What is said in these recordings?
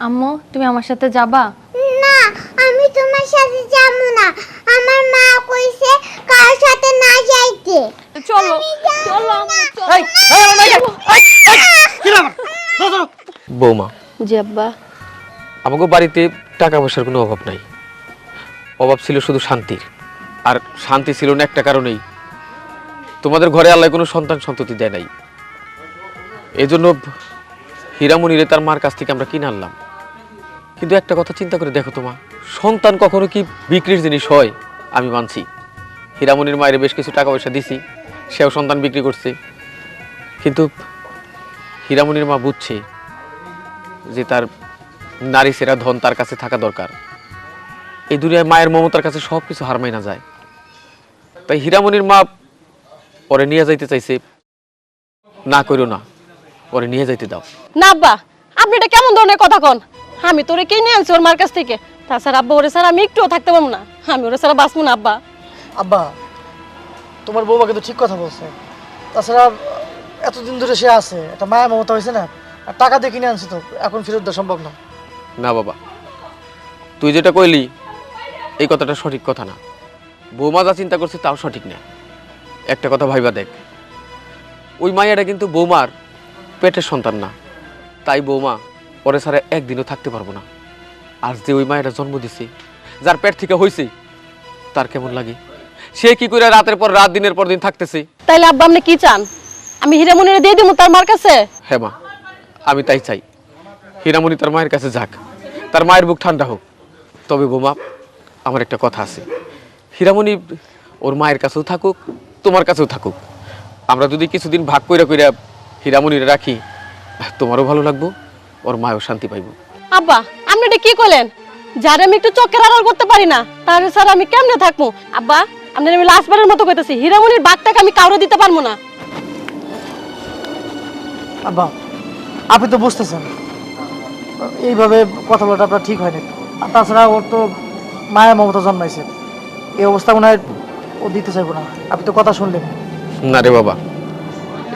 আম্মু তুমি আমার সাথে যাবা? না আমি তোমার সাথে যাব না। আমার মা কইছে কার সাথে না যাইতে। চলো চলো আম্মু চলো। এই, এই, আমার মাইয়া, এই, এই, কি ধরো। বৌমা। জি আব্বা। আমাকে বাড়িতে টাকা পয়সার কোনো অভাব নাই। অভাব ছিল শুধু শান্তির। আর শান্তি ছিল না একটা কারণেই। তোমাদের ঘরে আল্লাহ কোনো সন্তান সন্ততি দেয় নাই। এই জন্য হীরামণিরে তার মার কাছ থেকে আমরা কিনে আনলাম। কিন্তু একটা কথা চিন্তা করে দেখো তোমা সন্তান কখনো কি বিক্রির জিনিস হয়? আমি মানছি। হীরামণির মায়ের বেশ কিছু টাকা পয়সা দিছি, সেও সন্তান বিক্রি করছে। কিন্তু হীরামণির মা বুঝছে যে তার নারী সেরা ধন তার কাছে থাকা দরকার। এই দুনিয়ায় মায়ের মমতার কাছে সব কিছু হার মাইনা যায়। তাই হীরামণির মা পরে নিয়ে যাইতে চাইছে, না কইরো না পরে নিয়ে যাইতে দাও। না আব্বা, আপনি এটা কেমন ধরনের কথা কন? আমি তোরে কে নিয়ে আনছি ওর মার কাছ থেকে? তাছাড়া আব্বা ওরে ছাড়া আমি একটুও থাকতে পারব না। আমি ওরে ছাড়া বাঁচবো না আব্বা। আব্বা তোমার বৌমা কিন্তু ঠিক কথা বলছে। তাছাড়া এতদিন ধরে সে আছে একটা মায়া মমতা হয়েছে না? আর টাকা দিয়ে কিনে আনছি তো এখন ফেরত দেওয়া সম্ভব না। না বাবা। তুই যেটা কইলি এই কথাটা সঠিক কথা না। বৌমা যা চিন্তা করছে তাও সঠিক না। একটা কথা ভাইবা দেখ। ওই মাইয়াটা কিন্তু বৌমার পেটের সন্তান না। তাই বৌমা পরে ছাড়া একদিনও থাকতে পারব না। আজ যে ওই মায়েরা জন্ম দিছে যার পেট থেকে হয়েছে তার কেমন লাগে? সে কি করে রাতের পর রাত দিনের পর দিন থাকতেছে? তাইলে আব্বা আপনি কি চান? আমি হীরামণিরে দিয়ে দিব তার মার কাছে? হ্যাঁ মা আমি তাই চাই। হীরামণি তার মায়ের কাছে যাক। তার মায়ের বুক ঠান্ডা হোক। তবে বোমা আমার একটা কথা আছে। হীরামণি ওর মায়ের কাছেও থাকুক তোমার কাছেও থাকুক। আমরা যদি কিছুদিন ভাগ কইরা কইরা হীরামণিরে রাখি তোমারও ভালো লাগবো। ওর মায়ও শান্তি পাইবো। আব্বা আপনি এটা কি করলেন যারে আমি একটু চোখের আড়াল করতে পারি না তার ছাড়া আমি কেমনে থাকব? আব্বা আপনার আমি লাস্টবারের মতো কইতেছি হীরামণির বাঘটাকে আমি কাউরে দিতে পারব না। আব্বা আপনি তো বুঝতেছেন। এইভাবে কথা বলাটা আপনার ঠিক হয়নি। আর তাছাড়া ওর তো মায়া মমতা জন্মাইছে। এই অবস্থা মনে হয় ও দিতে চাইব না। আপনি তো কথা শুনলেন। না রে বাবা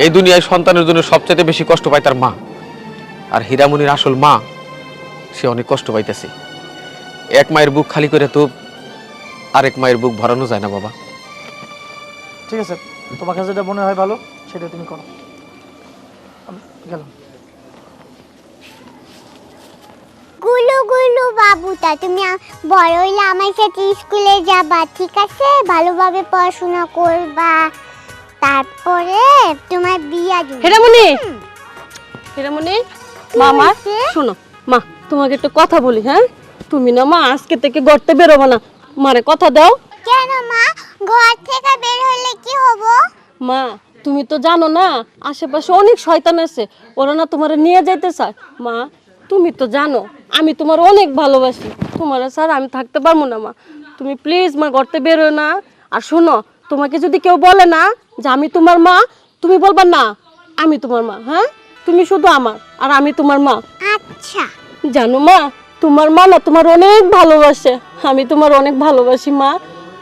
এই দুনিয়ায় সন্তানের জন্য সবচেয়ে বেশি কষ্ট পায় তার মা। আর হীরামণির আসল মা সে অনেক কষ্ট পাইতেছে। এক মায়ের বুক খালি করে তো আরেক মায়ের বুক ভরানো যায় না বাবা। ঠিক আছে তোমার কাছে যেটা মনে হয় ভালো সেটা তুমি করো। গেলাম। গুলু গুলু বাবুটা তুমি বড় হইলে আমার সাথে স্কুলে যাবা ঠিক আছে? ভালোভাবে পড়াশোনা করবা। তারপরে তোমার বিয়া দিব। হীরামণি! হীরামণি! মামা শোনো। মা তোমাকে একটা কথা বলি হ্যাঁ? তুমি না মা আজকে থেকে গড়তে বেরোবো না। মারে কথা দাও। কেন মা? ঘর থেকে বের হলে কি হব? মা তুমি তো জানো না আশেপাশে অনেক শয়তান আছে। ওরা না তোমার নিয়ে যাইতে চায়। মা তুমি তো জানো আমি তোমার অনেক ভালোবাসি। তোমার স্যার আমি থাকতে পারব না মা। তুমি প্লিজ মা গড়তে বেরো না। আর শোনো তোমাকে যদি কেউ বলে না যে আমি তোমার মা তুমি বলবা না আমি তোমার মা হ্যাঁ? তুমি শুধু আমার আর আমি তোমার মা। আচ্ছা। জানো মা তোমার মা না তোমার অনেক ভালোবাসে। আমি তোমার অনেক ভালোবাসি মা।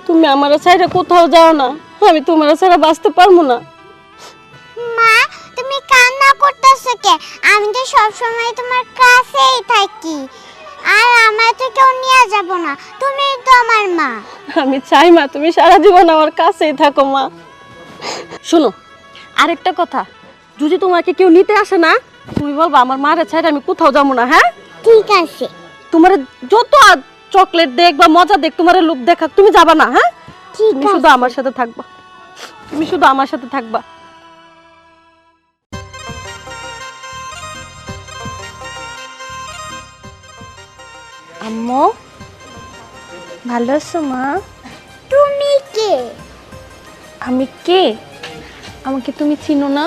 তুমি আমার ছাইরা কোথাও যাও না। আমি তোমার ছাড়া বাঁচতে পারব না। মা তুমি কান্না করতেছো কে? আমি তো সব সময় তোমার কাছেই থাকি। আর আমার তো কেউ নিয়ে যাব না। তুমি তো আমার মা। আমি চাই মা তুমি সারা জীবন আমার কাছেই থাকো মা। শোনো আরেকটা কথা। যদি তোমাকে কেউ নিতে আসে না তুমি বলবা আমার মারে ছাইরা আমি কোথাও যাব না হ্যাঁ? ঠিক আছে। তোমার যত চকলেট দেখ বা মজা দেখ তোমার লোক দেখা তুমি যাবা না হ্যাঁ? তুমি শুধু আমার সাথে থাকবা। তুমি শুধু আমার সাথে থাকবা। আম্মু ভালো আছো মা? তুমি কে? আমি কে? আমাকে তুমি চিনো না?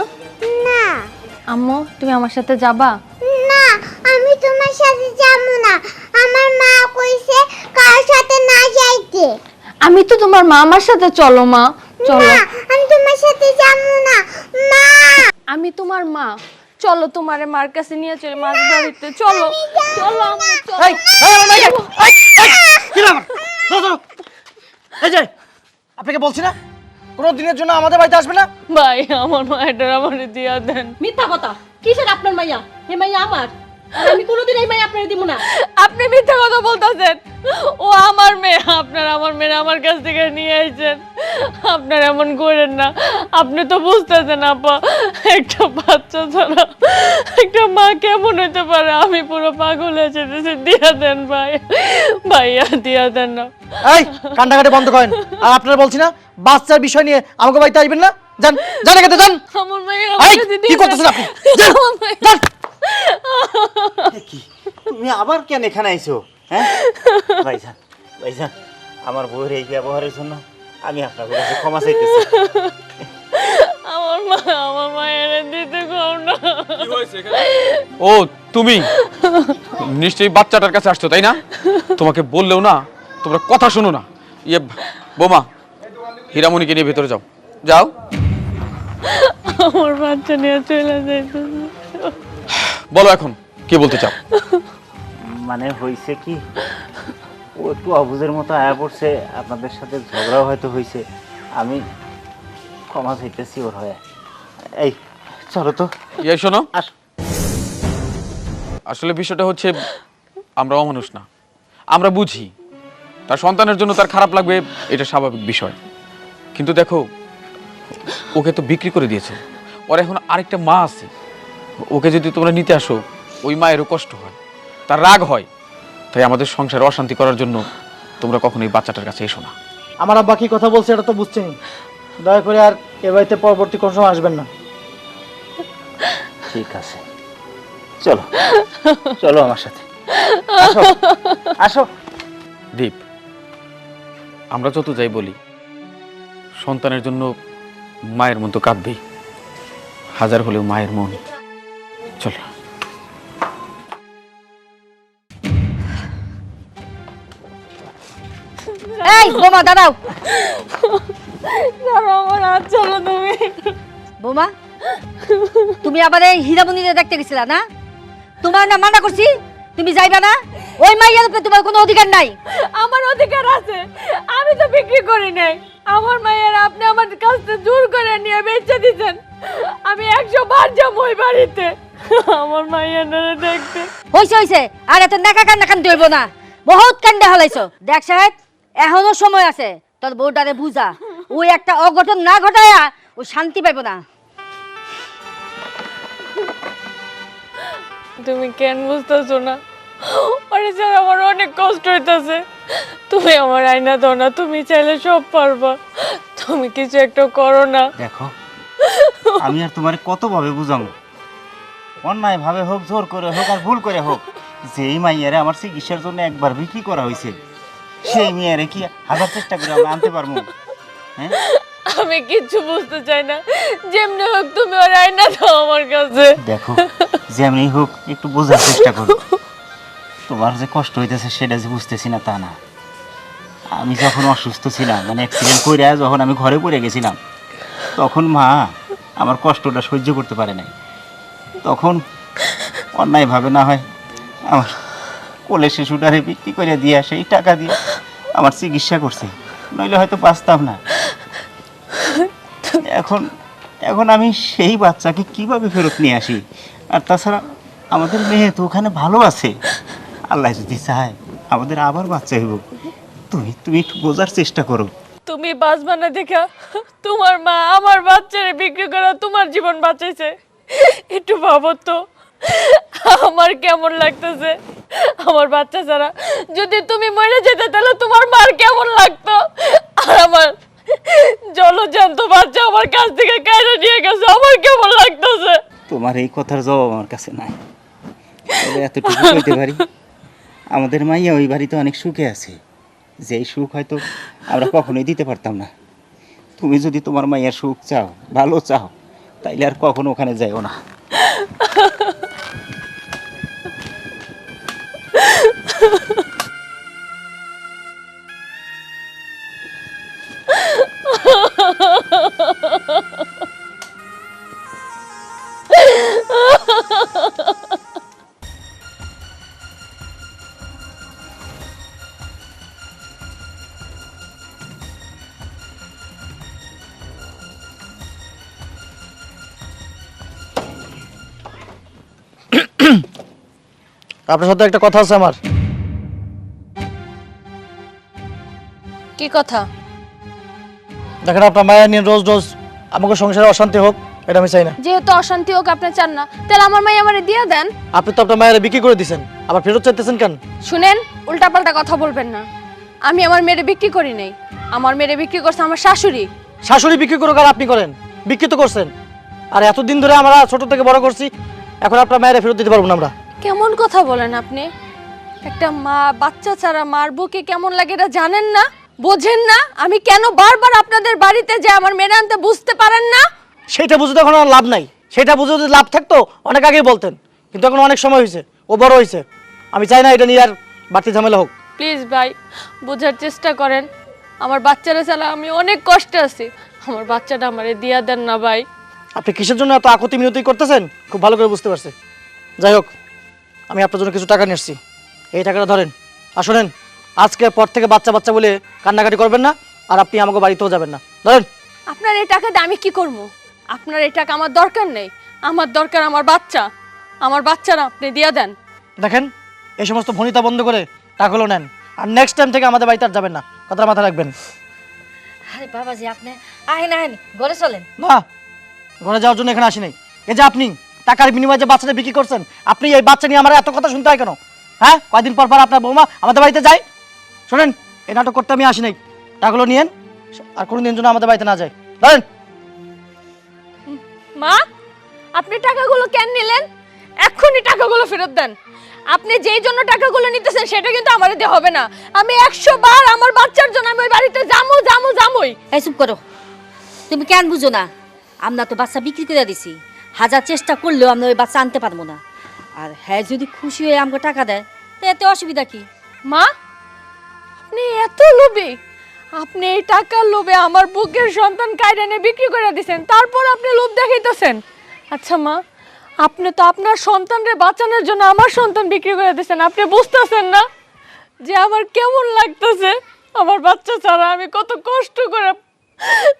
না আম্মু তুমি আমার সাথে যাবা না আমি তোমার সাথে যাব না আমার মা কইছে কার সাথে না যাইতে আমি তো তোমার মা আমার সাথে চলো মা চলো না আমি তোমার সাথে যাব না মা আমি তোমার মা চলো তোমারে মার কাছে নিয়ে চলে মাছ বাড়িতে চলো চলো আম্মু চলো এই, এই, আমার মাইয়া, এই, এই, কি ব্যাপার? ধরো, ধরো। এই যে আপনাকে বলছি না কোনো দিনের জন্য আমাদের বাড়িতে আসবে না? ভাই আমার মায়ের আমার দিয়া দেন। মিথ্যা কথা। কিসের আপনার মাইয়া? হে মাইয়া আমার। আমি কোনোদিন এই মাইয়া আপনারে দিব না। আপনি মিথ্যা কথা বলতেছেন। ও আমার মেয়ে আপনার আমার মেয়ে আমার কাছ থেকে নিয়ে আইছেন। আপনার এমন করেন না। আপনি তো বুঝতেছেন আপা একটা বাচ্চা ছাড়া একটা মা কেমন হইতে পারে? আমি পুরো পাগল হয়ে যেতেছি দিয়া দেন ভাই। ভাইয়া দিয়া দেন না। এই কান্নাকাটি বন্ধ করেন। আর আপনারা বলছি না বাচ্চার বিষয় নিয়ে আমাকে বাড়িতে আসবেন না? যান যান এখান যান। আমার এই, আমার কাছে কি দিয়ে করতেছেন আপনি? যান, যান। কি? তুমি আবার কেন এখানে আইছো? হ্যাঁ? ভাইজান ভাইজান আমার বউয়ের এই ব্যবহারের জন্য আমি আপনার কাছে ক্ষমা চাইতেছি। আমার মা আমার মায়ের দিতে কম না। ও তুমি? নিশ্চয়ই বাচ্চাটার কাছে আসছো তাই না? তোমাকে বললেও না তোমরা কথা শোনো না। ইয়ে বোমা হীরামণিকে নিয়ে ভেতরে যাও। যাও। আমার বাচ্চা নিয়ে চলে যাইতেছে। বলো এখন কি বলতে চাও? মানে হয়েছে কি ও একটু অবুজের মতো আয়া পড়ছে আপনাদের সাথে ঝগড়াও হয়তো হয়েছে আমি ক্ষমা চাইতেছি ওর হয়ে। এই চলো তো। ইয়ে শোনো। আস। আসলে বিষয়টা হচ্ছে আমরা অমানুষ না। আমরা বুঝি তার সন্তানের জন্য তার খারাপ লাগবে এটা স্বাভাবিক বিষয়। কিন্তু দেখো ওকে তো বিক্রি করে দিয়েছে। ওর এখন আরেকটা মা আছে। ওকে যদি তোমরা নিতে আসো ওই মায়েরও কষ্ট হয় তার রাগ হয়। তাই আমাদের সংসারে অশান্তি করার জন্য তোমরা কখনোই বাচ্চাটার কাছে এসো না। আমার আব্বা কি কথা বলছে এটা তো বুঝছেন দয়া করে আর এ বাড়িতে পরবর্তী কোনো সময় আসবেন না। ঠিক আছে। চলো চলো আমার সাথে। আসো আসো। দীপ আমরা যত যাই বলি সন্তানের জন্য মায়ের মন তো কাঁদবেই। হাজার হলেও মায়ের মন। চলো। এই বোমা দাঁড়াও। ধরো আমার হাত চলো তুমি। বোমা তুমি আবার এই হীরামণিরে দেখতে গেছিলা না? তোমার না মানা করছি তুমি যাইবা না? ওই মাইয়ার উপরে তোমার কোনো অধিকার নাই। আমার অধিকার আছে আমি তো বিক্রি করি নাই। আমার মায়ের আপনি আমার কাছ থেকে জোর করে নিয়ে বেচে দিতেন আমি একশো বার যাব ওই বাড়িতে। আমার মায়ের দেখতে। হইছে হইছে। আর এত নাকা কান্না কান্দি হইব না। বহুত কান্দা হলাইছো। দেখ সাহেব এখনও সময় আছে। তোর বউটারে বুঝা। ওই একটা অঘটন না ঘটায়া ও শান্তি পাইব না। তুমি কেন বুঝতেছো না? আরে স্যার আমার অনেক কষ্ট হইতাছে। তুমি আমার আয়না দাও না তুমি চাইলে সব পারবা। তুমি কিছু একটা করো না। দেখো আমি আর তোমার কতভাবে বুঝাবো অন্যায় ভাবে হোক জোর করে হোক আর ভুল করে হোক যেই মাইয়ারে আমার চিকিৎসার জন্য একবার বিক্রি করা হয়েছে সেই মেয়েরে কি হাজার চেষ্টা করে আমরা আনতে পারব? হ্যাঁ? আমি কিচ্ছু বুঝতে চাই না। যেমনি হোক তুমি ওর আয়না দাও আমার কাছে। দেখো যেমনি হোক একটু বোঝার চেষ্টা করো। তোমার যে কষ্ট হইতেছে সেটা যে বুঝতেছি না তা না। আমি যখন অসুস্থ ছিলাম মানে অ্যাক্সিডেন্ট করে যখন আমি ঘরে পড়ে গেছিলাম তখন মা আমার কষ্টটা সহ্য করতে পারে নাই। তখন অন্যায়ভাবে না হয় আমার কোলে শিশুটারে বিক্রি করে দিয়ে, সেই টাকা দিয়ে আমার চিকিৎসা করছে। নইলে হয়তো বাঁচতাম না। এখন এখন আমি সেই বাচ্চাকে কীভাবে ফেরত নিয়ে আসি? আর তাছাড়া আমাদের মেয়ে তো ওখানে ভালো আছে। আল্লাহ যদি চায়, আমাদের আবার বাচ্চা হইব। তুমি তুমি একটু বোঝার চেষ্টা করো। তুমি বাঁচবা না দেখা, তোমার মা আমার বাচ্চারে বিক্রি করা তোমার জীবন বাঁচাইছে। একটু ভাবো তো, আমার কেমন লাগতেছে? আমার বাচ্চা ছাড়া। যদি তুমি মরে যেতে, তাহলে তোমার মার কেমন লাগতো? আর আমার জলজান্ত বাচ্চা আমার কাছ থেকে কায়রা নিয়ে গেছে, আমার কেমন লাগতেছে? তোমার এই কথার জবাব আমার কাছে নাই। তবে এতটুকু বলতে পারি, আমাদের মাইয়া ওই বাড়িতে অনেক সুখে আছে। যেই সুখ হয়তো আমরা কখনোই দিতে পারতাম না। তুমি যদি তোমার মাইয়ার সুখ চাও, ভালো চাও তাইলে আর কখনো ওখানে যাইও না। আপনার সাথে একটা কথা আছে আমার। কি কথা? দেখেন আপনার মায়া নিয়ে রোজ রোজ আমাকে সংসারে অশান্তি হোক এটা আমি চাই না। যেহেতু অশান্তি হোক আপনি চান না। তাহলে আমার মাই আমারে দিয়ে দেন। আপনি তো আপনার মায়ের বিক্রি করে দিয়েছেন আবার ফেরত চাইতেছেন কেন? শুনেন উল্টাপাল্টা কথা বলবেন না। আমি আমার মেয়েরে বিক্রি করি নাই। আমার মেয়েরে বিক্রি করছে আমার শাশুড়ি। শাশুড়ি বিক্রি করুক আর আপনি করেন। বিক্রি তো করছেন। আর এতদিন ধরে আমরা ছোট থেকে বড় করছি এখন আপনার মায়ের ফেরত দিতে পারব না আমরা। কেমন কথা বলেন আপনি? একটা মা বাচ্চা ছাড়া মার বুকে কেমন লাগে এটা জানেন না? বোঝেন না? আমি কেন বারবার আপনাদের বাড়িতে যে আমার মেয়ে আনতে বুঝতে পারেন না? সেটা বুঝতে এখন আর লাভ নাই। সেটা বুঝে যদি লাভ থাকতো অনেক আগেই বলতেন। কিন্তু এখন অনেক সময় হয়েছে। ও বড় হয়েছে। আমি চাই না এটা নিয়ে আর বাড়তি ঝামেলা হোক। প্লিজ ভাই বোঝার চেষ্টা করেন। আমার বাচ্চারা ছাড়া আমি অনেক কষ্টে আছি। আমার বাচ্চাটা আমারে দিয়া দেন না ভাই। আপনি কিসের জন্য এত আকতি মিনতি করতেছেন? খুব ভালো করে বুঝতে পারছি। যাই হোক। আমি আপনার জন্য কিছু টাকা নিয়ে এসেছি এই টাকাটা ধরেন। আর শোনেন আজকের পর থেকে বাচ্চা বাচ্চা বলে কান্নাকাটি করবেন না আর আপনি আমাকে বাড়িতেও যাবেন না। ধরেন। আপনার এই টাকা দিয়ে আমি কি করব? আপনার এই টাকা আমার দরকার নেই। আমার দরকার আমার বাচ্চা। আমার বাচ্চারা আপনি দিয়া দেন। দেখেন এই সমস্ত ভনিতা বন্ধ করে টাকাগুলো নেন। আর নেক্সট টাইম থেকে আমাদের বাড়িতে আর যাবেন না। কথাটা মাথায় রাখবেন। আরে বাবাজি আপনি আহেন আহেন ঘরে চলেন। না ঘরে যাওয়ার জন্য এখানে আসি নাই এই যে আপনি টাকার বিনিময়ে যে বাচ্চাটা বিক্রি করছেন আপনি এই বাচ্চা নিয়ে আমার এত কথা শুনতে হয় কেন? হ্যাঁ? কয়দিন পর পর আপনার বৌমা আমাদের বাড়িতে যায়? শোনেন এই নাটক করতে আমি আসি নাই। টাকাগুলো নিয়েন আর কোনো দিন জন্য আমাদের বাড়িতে না যায়। ধরেন। মা আপনি টাকাগুলো কেন নিলেন? এক্ষুনি টাকাগুলো ফেরত দেন। আপনি যেই জন্য টাকাগুলো নিতেছেন সেটা কিন্তু আমার দিয়ে হবে না। আমি একশো বার আমার বাচ্চার জন্য আমি ওই বাড়িতে জামু জামু জামুই এই চুপ করো। তুমি কেন বুঝো না? আমরা তো বাচ্চা বিক্রি করে দিছি। হাজার চেষ্টা করলেও আমরা ওই বাচ্চা আনতে পারব না। আর হ্যাঁ যদি খুশি হয়ে আমাকে টাকা দেয়, তো এতে অসুবিধা কি? মা, আপনি এত লোভী। আপনি এই টাকার লোভে আমার বুকের সন্তান কাইডেনে বিক্রি করে দিছেন, তারপর আপনি লোভ দেখাইতেছেন। আচ্ছা মা, আপনি তো আপনার সন্তানরে বাঁচানোর জন্য আমার সন্তান বিক্রি করে দিছেন, আপনি বুঝতেছেন না যে আমার কেমন লাগতেছে। আমার বাচ্চা ছাড়া আমি কত কষ্ট করে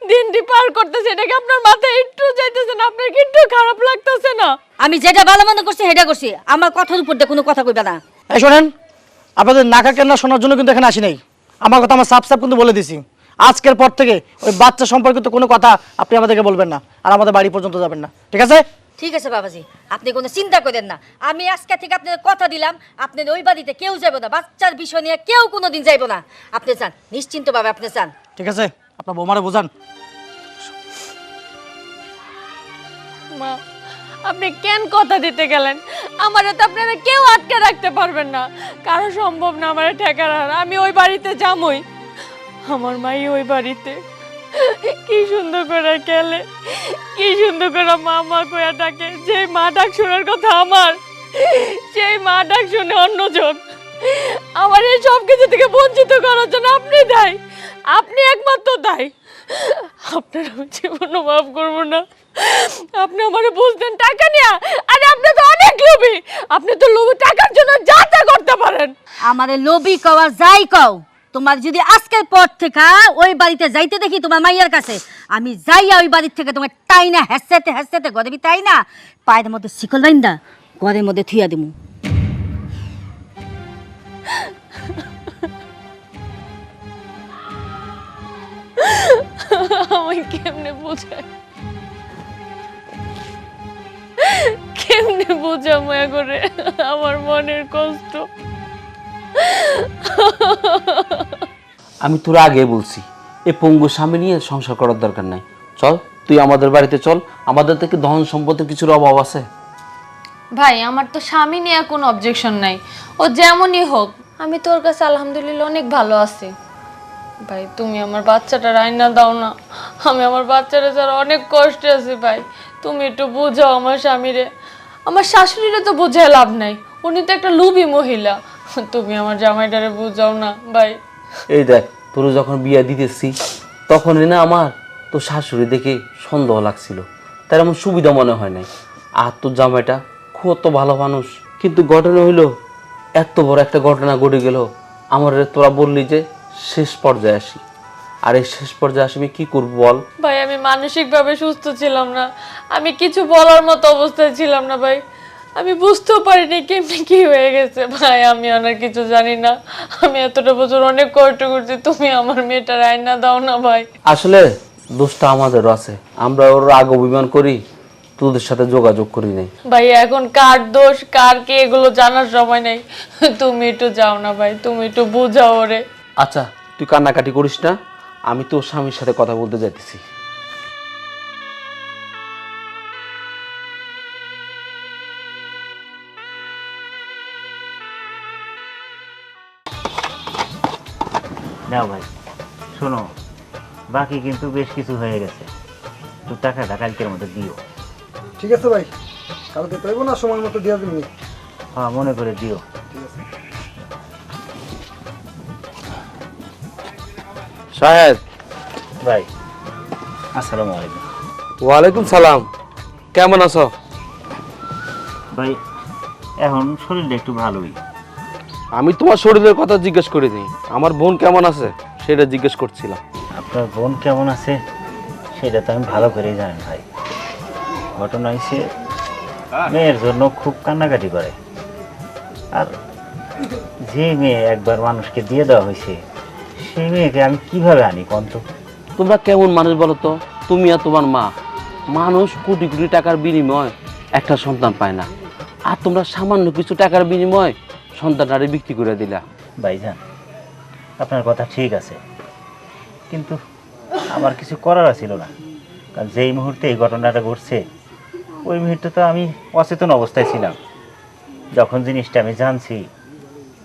দিনটি পার করতেছি এটাকে আপনার মাথায় একটু যাইতেছে না? আপনার কি একটু খারাপ লাগতেছে না? আমি যেটা ভালো মনে করছি সেটা করছি। আমার কথার উপর দিয়ে কোনো কথা কইবে না। এই শোনেন আপনাদের নাকা কেন্না শোনার জন্য কিন্তু এখানে আসি নাই। আমার কথা আমার সাফ সাফ কিন্তু বলে দিছি। আজকের পর থেকে ওই বাচ্চা সম্পর্কিত কোনো কথা আপনি আমাদেরকে বলবেন না আর আমাদের বাড়ি পর্যন্ত যাবেন না। ঠিক আছে? ঠিক আছে বাবাজি। আপনি কোনো চিন্তা করেন না। আমি আজকে থেকে আপনাদের কথা দিলাম আপনাদের ওই বাড়িতে কেউ যাবে না। বাচ্চার বিষয় নিয়ে কেউ কোনো দিন যাইব না। আপনি চান নিশ্চিন্তভাবে আপনি চান ঠিক আছে? আপনার বৌমারে বোঝান। মা, আপনি কেন কথা দিতে গেলেন? আমার তো আপনারা কেউ আটকে রাখতে পারবেন না। কারও সম্ভব না আমার ঠেকার আমি ওই বাড়িতে যামই। আমার মাই ওই বাড়িতে। কি সুন্দর করে খেলে। কি সুন্দর করে মা মা কয়া ডাকে। যে মা ডাক শোনার কথা আমার, সেই মা ডাক শুনে অন্যজন। আমার এই সব কিছু থেকে বঞ্চিত করার জন্য আপনি দায়। আপনি একমাত্র দায়। আপনার আমি জীবনও মাফ করব না। আপনি আমারে বুঝতেন টাকা নিয়া আরে আপনি তো অনেক লোভী। আপনি তো লোভী, টাকার জন্য যা যা করতে পারেন। আমারে লোভি কওয়া যাই কও। তোমার যদি আজকের পর থেকে ওই বাড়িতে যাইতে দেখি তোমার মাইয়ার কাছে, আমি যাইয়া ওই বাড়ির থেকে তোমার তাই না হেসেতে হেসেতে ঘরে বি তাই না পায়ের মধ্যে শিকল বাইন্দা ঘরের মধ্যে থুইয়া দিমু। কেমনে বোঝাই কেমনে বোঝা মায়া করে আমার মনের কষ্ট। আমি তোর আগে বলছি এই পঙ্গু স্বামী নিয়ে সংসার করার দরকার নাই। চল তুই আমাদের বাড়িতে চল আমাদের থেকে ধন সম্পদের কিছুর অভাব আছে। ভাই আমার তো স্বামী নিয়ে কোনো অবজেকশন নাই। ও যেমনই হোক আমি তোর কাছে আলহামদুলিল্লাহ অনেক ভালো আছি। ভাই, তুমি আমার বাচ্চাটা রান্না দাও না। আমি আমার বাচ্চাটা ছাড়া অনেক কষ্টে আছি ভাই। তুমি একটু বুঝাও আমার স্বামীরে। আমার শাশুড়িরে তো বোঝায় লাভ নাই। উনি তো একটা লুবি মহিলা। তুমি আমার জামাইটারে বুঝাও না, ভাই। এই দেখ, তোর যখন বিয়া দিতেছি, তখনই না আমার তোর শাশুড়ি দেখে সন্দেহ লাগছিল। তার এমন সুবিধা মনে হয় নাই। আর তোর জামাইটা খুব তো ভালো মানুষ। কিন্তু ঘটনা হইল, এত বড় একটা ঘটনা ঘটে গেল। আমার তোরা বললি যে শেষ পর্যায়ে আসি। আর এই শেষ পর্যায়ে আসি আমি কি করব বল? ভাই আমি মানসিকভাবে সুস্থ ছিলাম না। আমি কিছু বলার মতো অবস্থায় ছিলাম না ভাই। আমি বুঝতেও পারিনি কেমনি কি হয়ে গেছে। ভাই আমি অনেক কিছু জানি না। আমি এতটা বছর অনেক কষ্ট করছি। তুমি আমার মেয়েটার আয়না দাও না ভাই। আসলে দোষটা আমাদেরও আছে। আমরা ওর রাগ অভিমান করি তোদের সাথে যোগাযোগ করি নাই। ভাই এখন কার দোষ কার কে এগুলো জানার সময় নেই। তুমি একটু যাও না ভাই। তুমি একটু বুঝাও ওরে। আচ্ছা তুই কান্নাকাটি করিস না আমি তোর স্বামীর সাথে কথা বলতে যাইতেছি। নাও ভাই শোনো বাকি কিন্তু বেশ কিছু হয়ে গেছে। তো টাকাটা কালকের মধ্যে দিও। ঠিক আছে ভাই কালকে পাইবো না সময় মতো দিয়ে দিবনি হ্যাঁ মনে করে দিও। সাহেব। ভাই আসসালামু আলাইকুম। ওয়ালাইকুম সালাম। কেমন আছো? ভাই এখন শরীরটা একটু ভালোই। আমি তোমার শরীরের কথা জিজ্ঞেস করিনি। আমার বোন কেমন আছে সেটা জিজ্ঞেস করছিলাম। আপনার বোন কেমন আছে সেটা তো আমি ভালো করেই জানি ভাই। ঘটনা হয়েছে মেয়ের জন্য খুব কান্নাকাটি করে। আর যে মেয়ে একবার মানুষকে দিয়ে দেওয়া হয়েছে সেই মেয়েকে আমি কীভাবে আনি কন্ত তোমরা কেমন মানুষ বলো তো? তুমি আর তোমার মা। মানুষ কোটি কোটি টাকার বিনিময় একটা সন্তান পায় না। আর তোমরা সামান্য কিছু টাকার বিনিময় সন্তানটারে বিক্রি করে দিলা। ভাইজান আপনার কথা ঠিক আছে। কিন্তু আমার কিছু করার ছিল না। কারণ যেই মুহূর্তে এই ঘটনাটা ঘটছে ওই মুহূর্তে তো আমি অচেতন অবস্থায় ছিলাম। যখন জিনিসটা আমি জানছি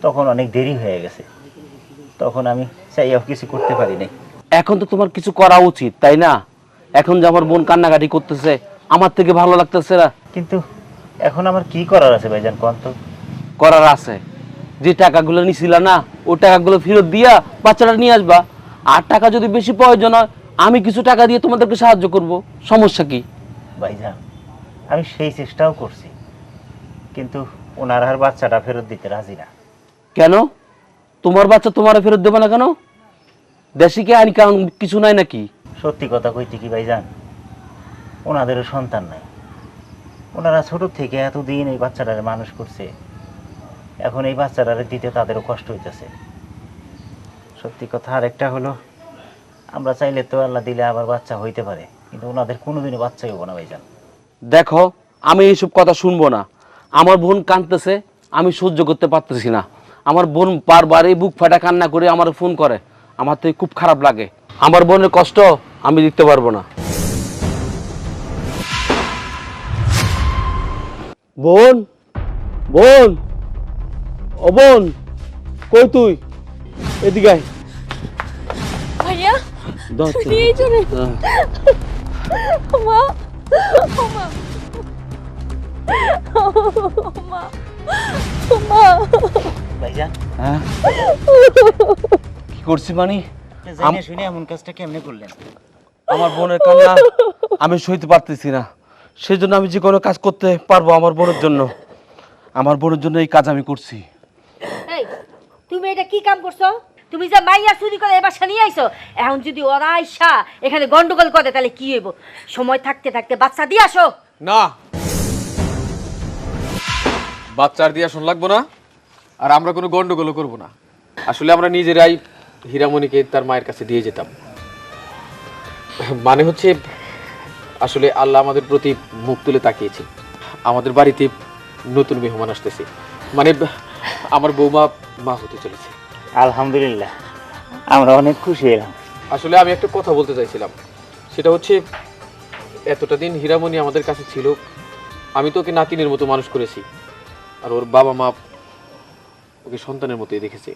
তখন অনেক দেরি হয়ে গেছে। তখন আমি চাইয়াও কিছু করতে পারি নাই। এখন তো তোমার কিছু করা উচিত তাই না? এখন যে আমার বোন কান্নাকাটি করতেছে আমার থেকে ভালো লাগতেছে না। কিন্তু এখন আমার কি করার আছে ভাইজান কন্ত করার আছে। যে টাকাগুলো নিছিলা না ওই টাকাগুলো ফেরত দিয়া বাচ্চাটা নিয়ে আসবা। আর টাকা যদি বেশি প্রয়োজন হয় আমি কিছু টাকা দিয়ে তোমাদেরকে সাহায্য করব। সমস্যা কি? ভাইজান আমি সেই চেষ্টাও করছি। কিন্তু ওনার আর বাচ্চাটা ফেরত দিতে রাজি না। কেন? তোমার বাচ্চা তোমার ফেরত দেবে না কেন? দেশে কি আইন কারণ কিছু নাই নাকি? সত্যি কথা কইতে কি ভাই যান ওনাদেরও সন্তান নাই। ওনারা ছোট থেকে এতদিন এই বাচ্চাটারে মানুষ করছে। এখন এই বাচ্চাটারে দিতে তাদেরও কষ্ট হইতেছে। সত্যি কথা আর একটা হলো আমরা চাইলে তো আল্লাহ দিলে আবার বাচ্চা হইতে পারে কিন্তু ওনাদের কোনোদিনও বাচ্চাই হব না ভাইজান। দেখো আমি এইসব কথা শুনব না। আমার বোন কাঁদতেছে আমি সহ্য করতে পারতেছি না। আমার বোন বারবার এই বুক ফাটা কান্না করে আমার ফোন করে। আমার তো খুব খারাপ লাগে। আমার বোনের কষ্ট আমি দিতে পারব না। বোন বোন ও বোন কই তুই? এদিকে আয়। ভাইয়া। মা ও মা ও মা ও মা ভাইজান। হ্যাঁ? কি করছি মানে? শুনে এমন কাজটা কেমনে করলেন? আমার বোনের কান্না আমি সইতে পারতেছি না। সেই জন্য আমি যে কোনো কাজ করতে পারব আমার বোনের জন্য। আমার বোনের জন্য এই কাজ আমি করছি। এই তুমি এটা কি কাম করছ? তুমি যে মাইয়া চুরি করে এবার নিয়ে আইছো এখন যদি ওরা আইসা এখানে গন্ডগোল করে তাহলে কি হইব? সময় থাকতে থাকতে বাচ্চা দিয়ে আসো। না। বাচ্চার দিয়া শোন লাগবো না? আর আমরা কোনো গন্ডগোলও করব না। আসলে আমরা নিজেরাই হীরামণিকে তার মায়ের কাছে দিয়ে যেতাম। মানে হচ্ছে আসলে আল্লাহ আমাদের প্রতি মুখ তুলে তাকিয়েছে। আমাদের বাড়িতে নতুন মেহমান আসতেছে। মানে আমার বৌমা মা হতে চলেছে। আলহামদুলিল্লাহ আমরা অনেক খুশি এলাম। আসলে আমি একটা কথা বলতে চাইছিলাম। সেটা হচ্ছে এতটা দিন হীরামণি আমাদের কাছে ছিল আমি তো ওকে নাতিনের মতো মানুষ করেছি। আর ওর বাবা মা ওকে সন্তানের মতোই দেখেছে।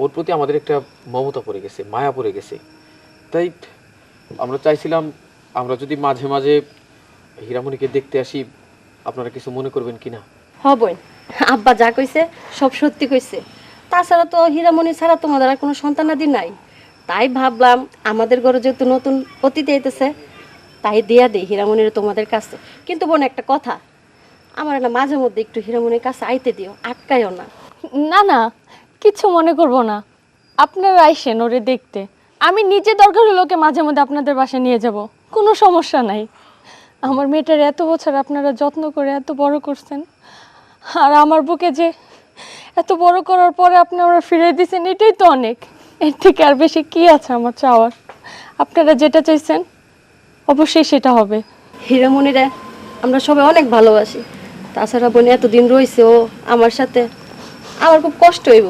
ওর প্রতি আমাদের একটা মমতা পড়ে গেছে, মায়া পড়ে গেছে। তাই আমরা চাইছিলাম, আমরা যদি মাঝে মাঝে হীরামণিকে দেখতে আসি, আপনারা কিছু মনে করবেন কি না হবই আব্বা যা কইছে সব সত্যি কইছে। তাছাড়া তো হীরামণি ছাড়া তোমাদের আর কোনো সন্তানাদি নাই। তাই ভাবলাম, আমাদের ঘরে যেহেতু নতুন অতিথি আইতেছে, তাই দিয়া দেই হীরামণির তোমাদের কাছে। কিন্তু বোন, একটা কথা, আমার না মাঝে মধ্যে একটু হীরামণির কাছে আইতে দিও, আটকাইও না। না না, কিছু মনে করব না। আপনারা আইসেন ওরে দেখতে। আমি নিজে দরকার হলে ওকে মাঝে মধ্যে আপনাদের বাসায় নিয়ে যাব। কোনো সমস্যা নাই। আমার মেয়েটার এত বছর আপনারা যত্ন করে এত বড় করছেন। আর আমার বুকে যে এত বড় করার পরে আপনি আমরা ফিরে দিয়েছেন এটাই তো অনেক। এর থেকে আর বেশি কি আছে আমার চাওয়ার? আপনারা যেটা চাইছেন, অবশ্যই সেটা হবে। হীরামণিরা আমরা সবাই অনেক ভালোবাসি। তাছাড়া বোন এতদিন রয়েছে ও আমার সাথে। আমার খুব কষ্ট হইব।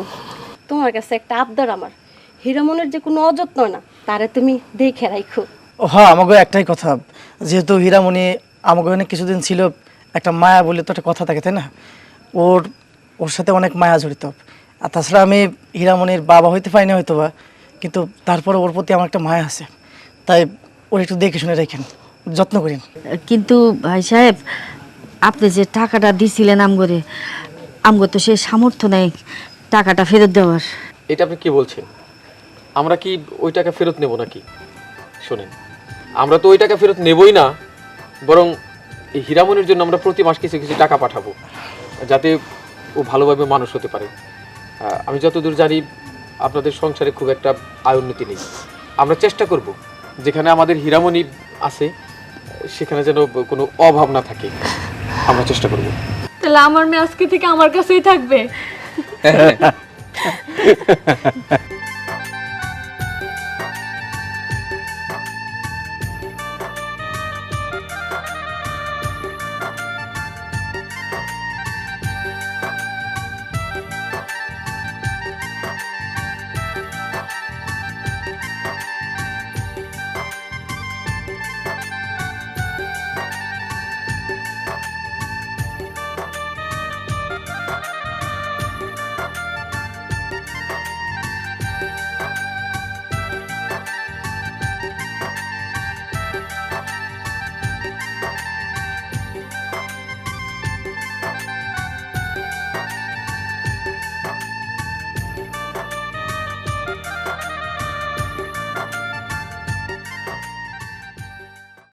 তোমার কাছে একটা আবদার আমার। হীরামনের যে কোনো অযত্ন না তারে তুমি দেখে রাখো ও হ্যাঁ আমাকে একটাই কথা। যেহেতু হীরামণি আমাকে অনেক কিছুদিন ছিল একটা মায়া বলে তো একটা কথা থাকে তাই না? ওর ওর সাথে অনেক মায়া জড়িত। আর তাছাড়া আমি হীরামণির বাবা হইতে পারিনি হয়তো বা কিন্তু তারপরে ওর প্রতি আমার একটা মায়া আছে। তাই ওর একটু দেখে শুনে রেখেন যত্ন করেন। কিন্তু ভাই সাহেব আপনি যে টাকাটা দিছিলেন আমগরে আমগো তো সে সামর্থ্য নেই টাকাটা ফেরত দেওয়ার। এটা আপনি কি বলছেন? আমরা কি ওই টাকা ফেরত নেব নাকি? শোনেন, আমরা তো ওই টাকা ফেরত নেবই না, বরং এই হীরামনির জন্য আমরা প্রতি মাস কিছু কিছু টাকা পাঠাবো, যাতে ও ভালোভাবে মানুষ হতে পারে। আমি যতদূর জানি, আপনাদের সংসারে খুব একটা আয় উন্নতি নেই। আমরা চেষ্টা করব, যেখানে আমাদের হীরামণি আছে, সেখানে যেন কোনো অভাব না থাকে। আমরা চেষ্টা করব। তাহলে আমার মেয়ে আজকে থেকে আমার কাছেই থাকবে।